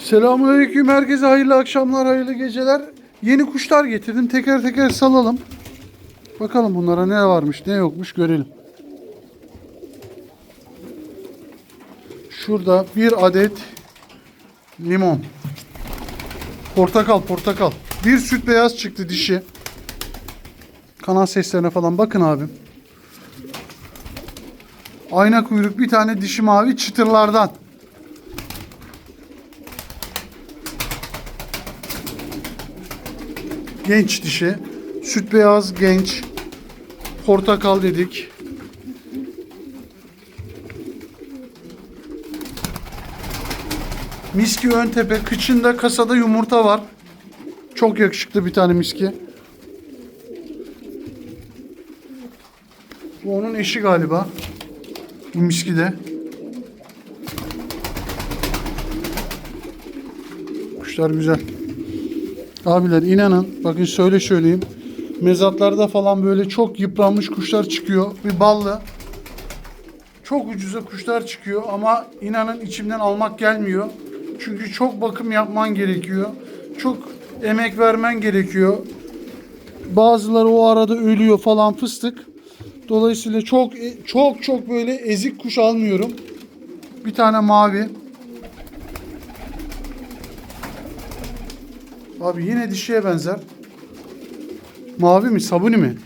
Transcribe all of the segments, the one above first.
Selamünaleyküm herkese hayırlı akşamlar, hayırlı geceler. Yeni kuşlar getirdim. Teker teker salalım. Bakalım bunlara ne varmış, ne yokmuş görelim. Şurada bir adet limon. Portakal, portakal. Bir süt beyaz çıktı dişi. Kanal seslerine falan bakın abim. Ayna kuyruk bir tane dişi mavi çıtırlardan. Genç dişi. Süt beyaz genç. Portakal dedik. Miski ön tepe. Kıçında kasada yumurta var. Çok yakışıklı bir tane miski. Bu onun eşi galiba. Bu miski de. Kuşlar güzel. Abiler inanın bakın şöyle söyleyeyim. Mezatlarda falan böyle çok yıpranmış kuşlar çıkıyor. Bir ballı. Çok ucuza kuşlar çıkıyor ama inanın içimden almak gelmiyor. Çünkü çok bakım yapman gerekiyor. Çok emek vermen gerekiyor. Bazıları o arada ölüyor falan fıstık. Dolayısıyla çok çok çok böyle ezik kuş almıyorum. Bir tane mavi. Abi yine dişiye benzer. Mavi mi? Sabuni mi?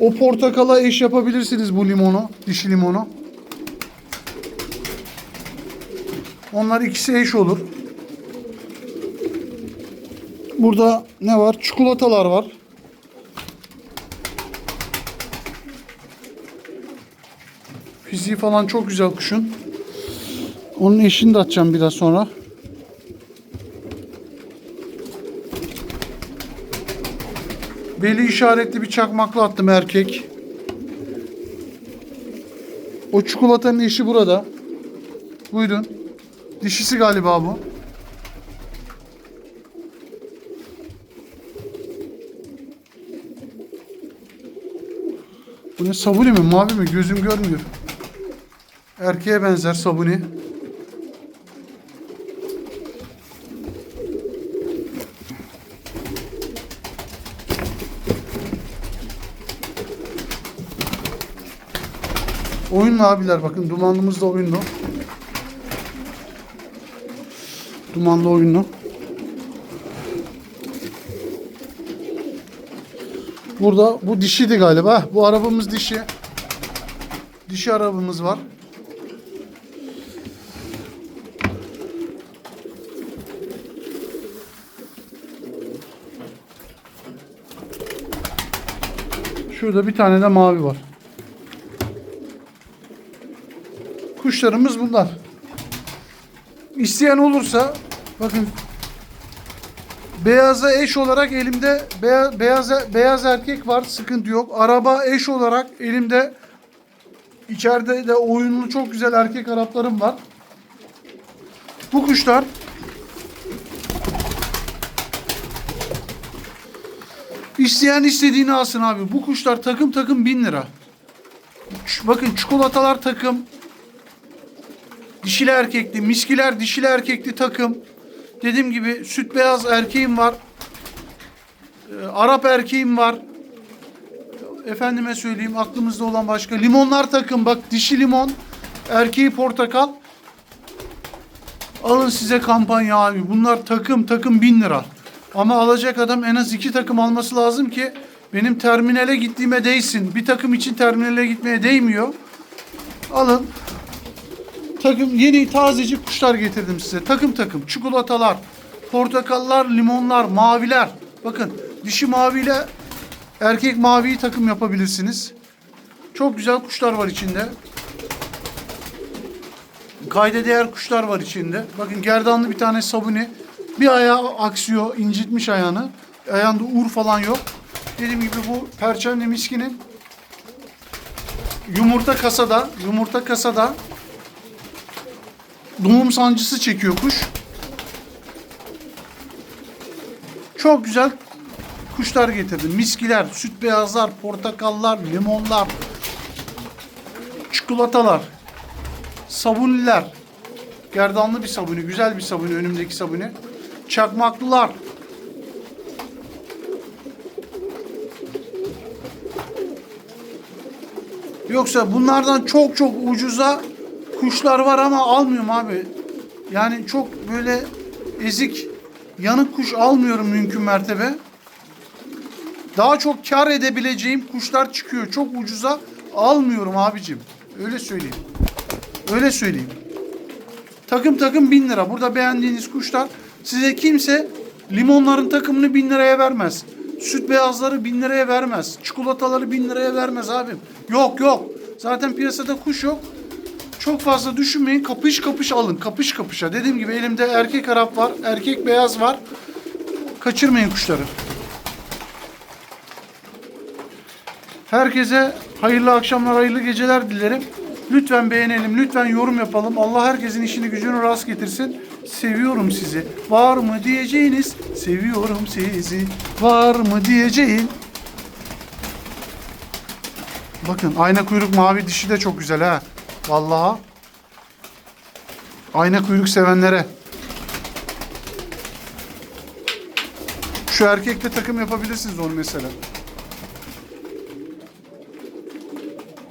O portakala eş yapabilirsiniz bu limonu. Dişi limonu. Onlar ikisi eş olur. Burada ne var? Çikolatalar var. Fiziği falan çok güzel kuşun. Onun eşini de atacağım biraz sonra. Beli işaretli bir çakmakla attım erkek. O çikolatanın eşi burada. Buyurun. Dişisi galiba bu. Bu ne sabuni mi mavi mi gözüm görmüyor. Erkeğe benzer sabuni. Oyunlu abiler bakın dumanlımız da oyunlu. Dumanlı oyunlu. Burada bu dişiydi galiba. Bu arabamız dişi. Dişi arabamız var. Şurada bir tane de mavi var. Kuşlarımız bunlar. İsteyen olursa bakın beyaza eş olarak elimde beyaz, beyaz, erkek var sıkıntı yok. Araba eş olarak elimde içeride de oyunlu çok güzel erkek Araplarım var. Bu kuşlar İsteyen istediğini alsın abi. Bu kuşlar takım takım bin lira. Bakın çikolatalar takım. Dişili erkekli, miskiler dişili erkekli takım. Dediğim gibi süt beyaz erkeğim var. Ee, Arap erkeğim var. Efendime söyleyeyim aklımızda olan başka. Limonlar takım bak dişi limon. Erkeği portakal. Alın size kampanya abi. Bunlar takım takım bin lira. Ama alacak adam en az iki takım alması lazım ki benim terminale gittiğime değsin. Bir takım için terminale gitmeye değmiyor. Alın. Takım yeni tazecik kuşlar getirdim size. Takım takım. Çikolatalar, portakallar, limonlar, maviler. Bakın dişi maviyle erkek maviyi takım yapabilirsiniz. Çok güzel kuşlar var içinde. Kayda değer kuşlar var içinde. Bakın gerdanlı bir tane sabuni. Bir ayağı aksıyor, incitmiş ayağını. Ayağında uğur falan yok. Dediğim gibi bu perçemli miskinin yumurta kasada, yumurta kasada doğum sancısı çekiyor kuş. Çok güzel kuşlar getirdim. Miskiler, süt beyazlar, portakallar, limonlar, çikolatalar. Sabuniler. Gerdanlı bir sabuni. Güzel bir sabuni. Önümdeki sabuni. Çakmaklılar. Yoksa bunlardan çok çok ucuza kuşlar var ama almıyorum abi. Yani çok böyle ezik yanık kuş almıyorum mümkün mertebe. Daha çok kar edebileceğim kuşlar çıkıyor. Çok ucuza almıyorum abicim. Öyle söyleyeyim. Öyle söyleyeyim. Takım takım bin lira. Burada beğendiğiniz kuşlar size kimse limonların takımını bin liraya vermez. Süt beyazları bin liraya vermez. Çikolataları bin liraya vermez abim. Yok yok. Zaten piyasada kuş yok. Çok fazla düşünmeyin. Kapış kapış alın. Kapış kapışa. Dediğim gibi elimde erkek Arap var. Erkek beyaz var. Kaçırmayın kuşları. Herkese hayırlı akşamlar, hayırlı geceler dilerim. Lütfen beğenelim, lütfen yorum yapalım. Allah herkesin işini gücünü rast getirsin. Seviyorum sizi. Var mı diyeceğiniz? Seviyorum sizi. Var mı diyeceğin? Bakın ayna kuyruk mavi dişi de çok güzel ha. Vallahi. Ayna kuyruk sevenlere. Şu erkekle takım yapabilirsiniz onu mesela.